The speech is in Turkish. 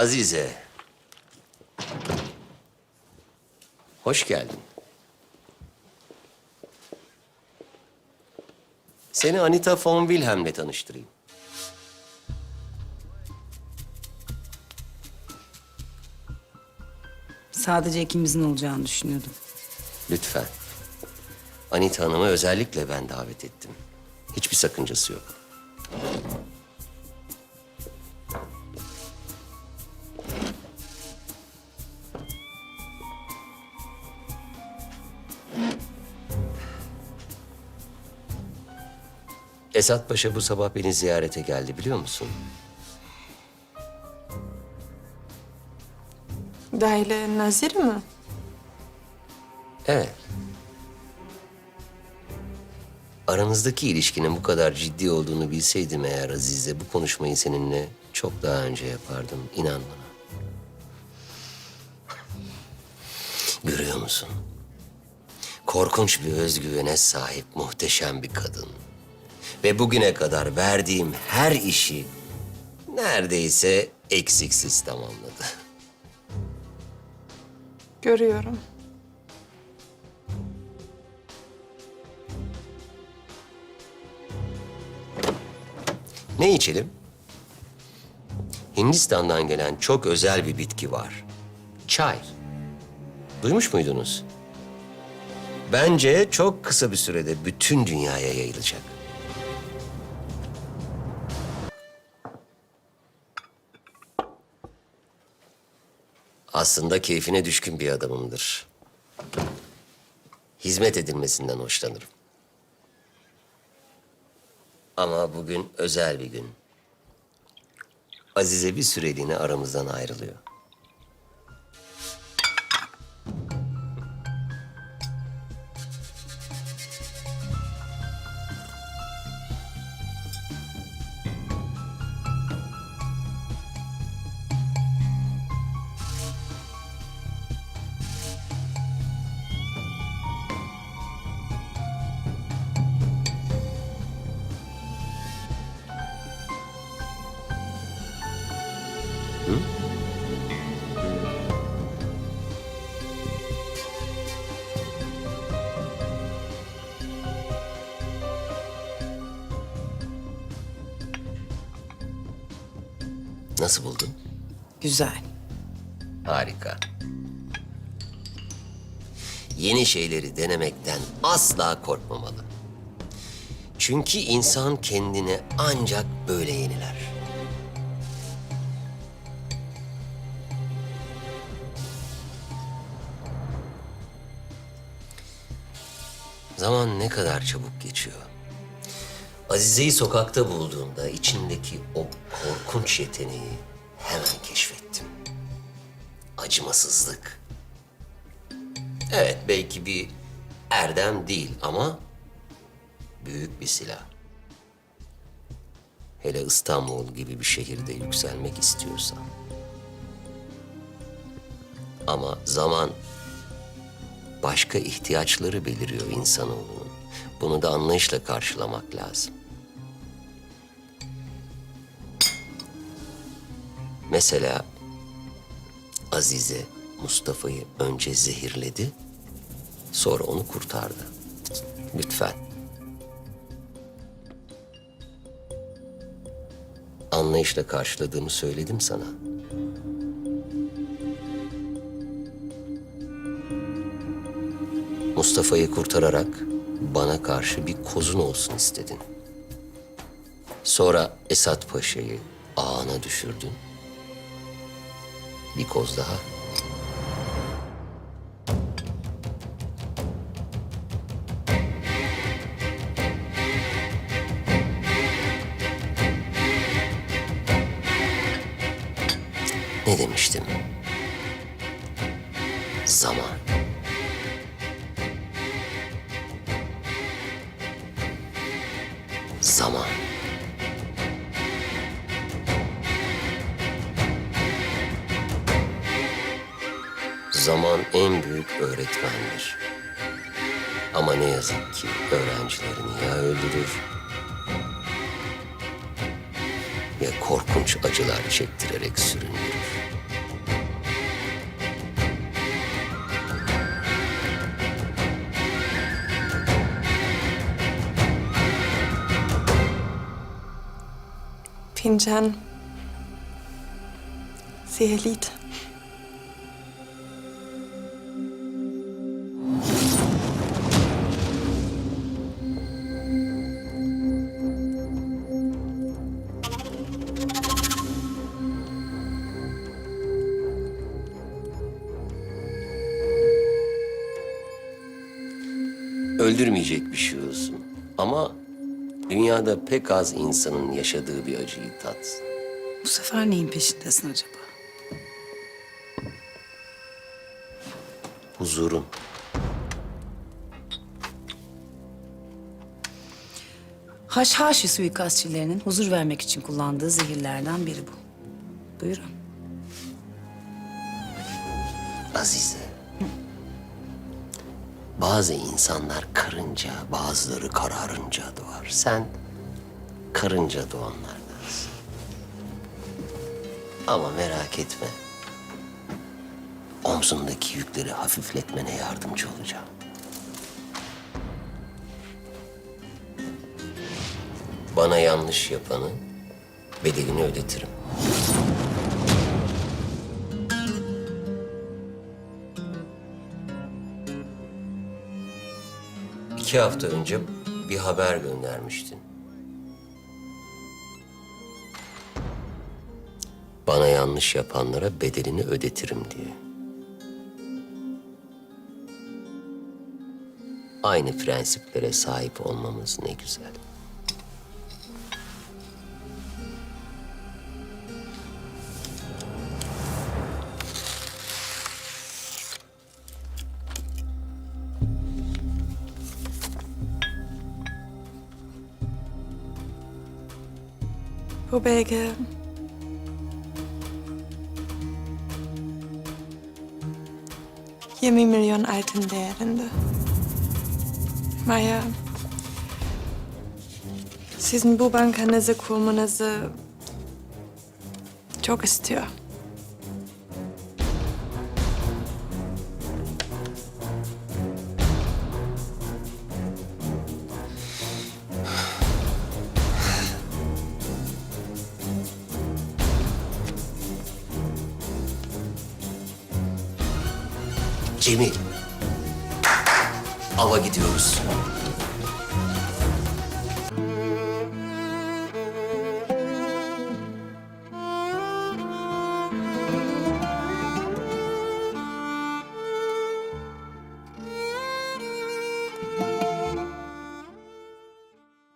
Azize. Hoş geldin. Seni Anita von Wilhelm'le tanıştırayım. Sadece ikimizin olacağını düşünüyordum. Lütfen. Anita Hanım'ı özellikle ben davet ettim. Hiçbir sakıncası yok. Esat Paşa bu sabah beni ziyarete geldi biliyor musun? Daire Nazır mı? Evet. Aranızdaki ilişkinin bu kadar ciddi olduğunu bilseydim eğer Azize bu konuşmayı seninle çok daha önce yapardım. inan bana. Görüyor musun? Korkunç bir özgüvene sahip muhteşem bir kadın. Ve bugüne kadar verdiğim her işi neredeyse eksiksiz tamamladı. Görüyorum. Ne içelim? Hindistan'dan gelen çok özel bir bitki var. Çay. Duymuş muydunuz? Bence çok kısa bir sürede bütün dünyaya yayılacak. Aslında keyfine düşkün bir adamımdır. Hizmet edilmesinden hoşlanırım. Ama bugün özel bir gün. Azize bir süreliğine aramızdan ayrılıyor. Nasıl buldun? Güzel. Harika. Yeni şeyleri denemekten asla korkmamalı. Çünkü insan kendini ancak böyle yeniler. Zaman ne kadar çabuk geçiyor. Azize'yi sokakta bulduğumda içindeki o korkunç yeteneği hemen keşfettim. Acımasızlık. Evet belki bir erdem değil ama büyük bir silah. Hele İstanbul gibi bir şehirde yükselmek istiyorsan. Ama zaman başka ihtiyaçları beliriyor insanoğlunun. Bunu da anlayışla karşılamak lazım. Mesela Azize Mustafa'yı önce zehirledi, sonra onu kurtardı. Lütfen. Anlayışla karşıladığımı söyledim sana. Mustafa'yı kurtararak bana karşı bir kozun olsun istedin. Sonra Esat Paşa'yı ağına düşürdün. Bir koz daha. Ne demiştim? Zaman. Zaman. Zaman en büyük öğretmendir. Ama ne yazık ki öğrencilerini ya öldürür ya korkunç acılar çektirerek süründürür. Fincan sihirliydi. Öldürmeyecek bir şey olsun. Ama dünyada pek az insanın yaşadığı bir acıyı tatsın. Bu sefer neyin peşindesin acaba? Huzurun. Haşhaşi suikastçilerinin huzur vermek için kullandığı zehirlerden biri bu. Buyurun. Azize. Bazı insanlar karınca, bazıları kararınca doğar. Sen karınca doğanlardansın. Ama merak etme. Omzundaki yükleri hafifletmene yardımcı olacağım. Bana yanlış yapanı bedelini ödetirim. İki hafta önce bir haber göndermiştin. Bana yanlış yapanlara bedelini ödetirim diye. Aynı prensiplere sahip olmamız ne güzel. Bu belge... ...20 milyon altın değerinde. Maya... ...sizin bu bankanızı kurmanızı... ...çok istiyor. Cemil. Ava gidiyoruz.